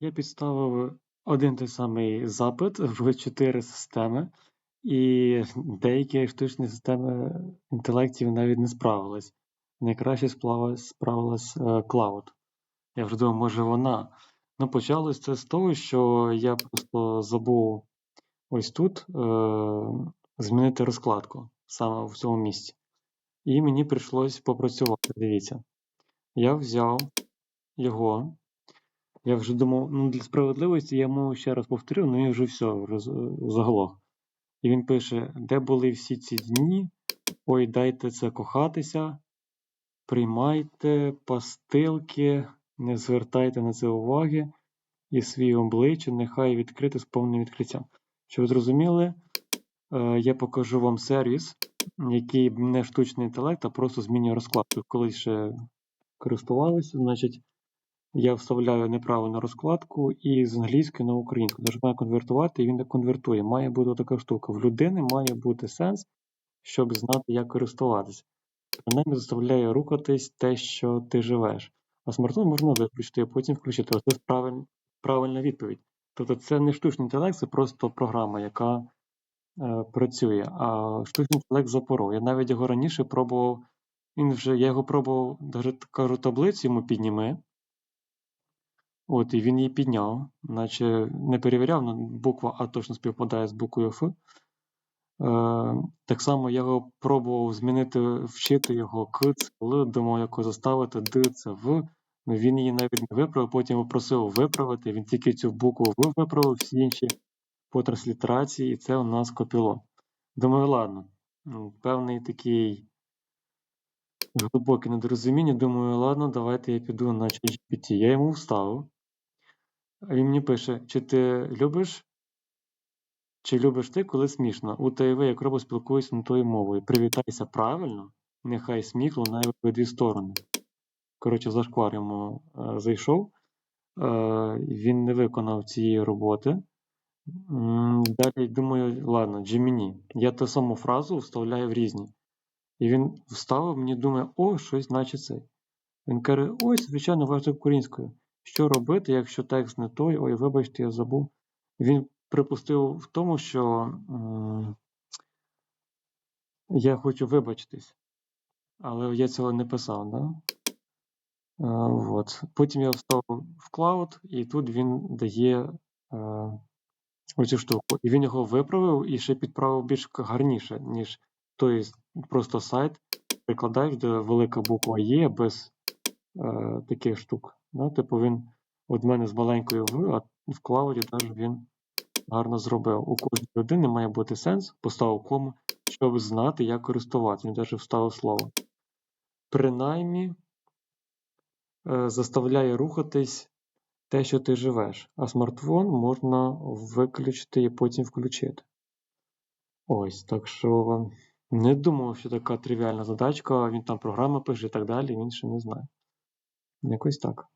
Я підставив один той самий запит в 4 системи, і деякі штучні системи інтелектів навіть не справились. Найкраще справилась, справилась е, Cloud. Я вже думав, може вона. Ну, почалось це з того, що я просто забув ось тут е- змінити розкладку саме в цьому місці. І мені прийшлось попрацювати. Дивіться. Я взяв його. Я вже думав, ну для справедливості я йому ще раз повторив, ну і вже все, заглох. І він пише: де були всі ці дні? Ой, дайте це кохатися, приймайте пастилки, не звертайте на це уваги, і свій обличчя нехай відкрите з повним відкриттям. Щоб ви зрозуміли, е, я покажу вам сервіс, який не штучний інтелект, а просто змінює розкладку. Коли ще користувалися, значить. Я вставляю неправильну розкладку і з англійської на українську. Нажимаю конвертувати, і він не конвертує. Має бути така штука. В людини має бути сенс, щоб знати, як користуватися. Принаймні заставляє рухатись те, що ти живеш. А смартфон можна виключити, а потім включити. Оце правиль... правильна відповідь. Тобто це не штучний інтелект, це просто програма, яка е, працює. А штучний інтелект запоров. Я навіть його раніше пробував. Він вже я його пробував, навіть кажу, таблицю йому підніми. От, і він її підняв, наче не перевіряв, але буква А точно співпадає з буквою Ф. Е, Так само я його пробував змінити, вчити його К, Л, думав, як заставити Д, це В. Ну, Він її навіть не виправив, потім попросив виправити. Він тільки цю букву В виправив, всі інші по транслітерації, і це у нас копіло. Думаю, ладно, ну, певний такий глибоке недорозуміння. Думаю, ладно, давайте я піду на ChatGPT. Я йому вставив. Він мені пише: чи ти любиш, чи любиш ти, коли смішно? У ТВ як робот спілкуюся на тою мовою. Привітайся правильно, нехай сміх лунає в обидві сторони. Коротше, зашквар йому е, зайшов, е, він не виконав цієї роботи. Далі думаю, ладно, Gemini. Я ту саму фразу вставляю в різні. І він вставив мені, думає, о, щось наче цей. Він каже: ось, звичайно, важливо українською. Що робити, якщо текст не той, ой, вибачте, я забув. Він припустив в тому, що м я хочу вибачитись, але я цього не писав. Да? А, вот. Потім я встав в Cloud, і тут він дає е, оцю штуку. І він його виправив і ще підправив більш гарніше, ніж той просто сайт. Прикладаєш, де велика буква Є без е, таких штук. Ну, Типу він от мене з маленькою В, а в клауді теж він гарно зробив. У кожній людини має бути сенс, поставив кому, щоб знати, як користуватися. Він теж вставив слово. Принаймні е, заставляє рухатись те, що ти живеш, а смартфон можна виключити і потім включити. Ось, так що не думав, що така тривіальна задачка, він там програми пише і так далі, він ще не знає. Якось так.